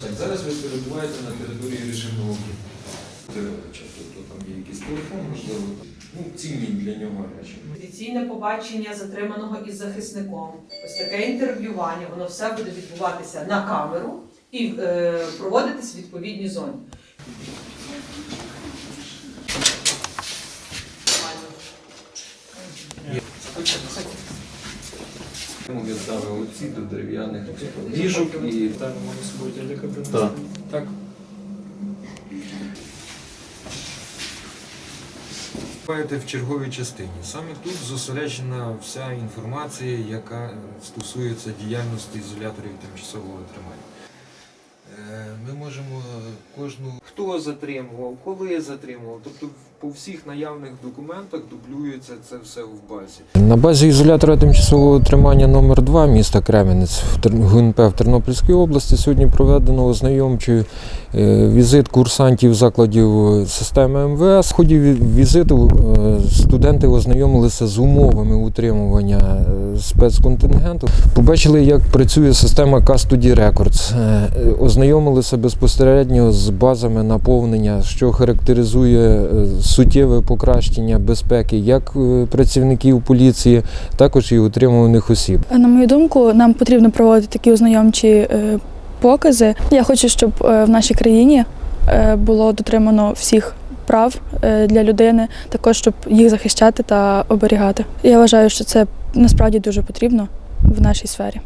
Так, зараз ви перебуваєте на території режимного блоку. Тобто там є якийсь телефон, можливо, ну, цінні для нього речі. Офіційне побачення затриманого із захисником. Ось таке інтерв'ювання, воно все буде відбуватися на камеру і е, проводитись в відповідній зоні. Йому віддали оці до дерев'яних діжок і Так. Так. Так. Маєте в черговій частині. Саме тут зосереджена вся інформація, яка стосується діяльності ізоляторів тимчасового тримання. Е, Ми можемо кожну, хто затримував, коли затримував, тобто по всіх наявних документах дублюється це все в базі. На базі ізолятора тимчасового тримання номер 2 міста Кременець в ГУНП в Тернопільській області сьогодні проведено ознайомчий е, візит курсантів закладів е, системи МВС. В ході візиту е, студенти ознайомилися з умовами утримування спецконтингенту. Побачили, як працює система Custody е, Ознайомилися безпосередньо з базами наповнення, що характеризує е, суттєве покращення безпеки як е, працівників поліції, також і утримуваних осіб. На мою думку, нам потрібно проводити такі ознайомчі е, покази. Я хочу, щоб е, в нашій країні е, було дотримано всіх прав е, для людини, також щоб їх захищати та оберігати. Я вважаю, що це насправді дуже потрібно в нашій сфері.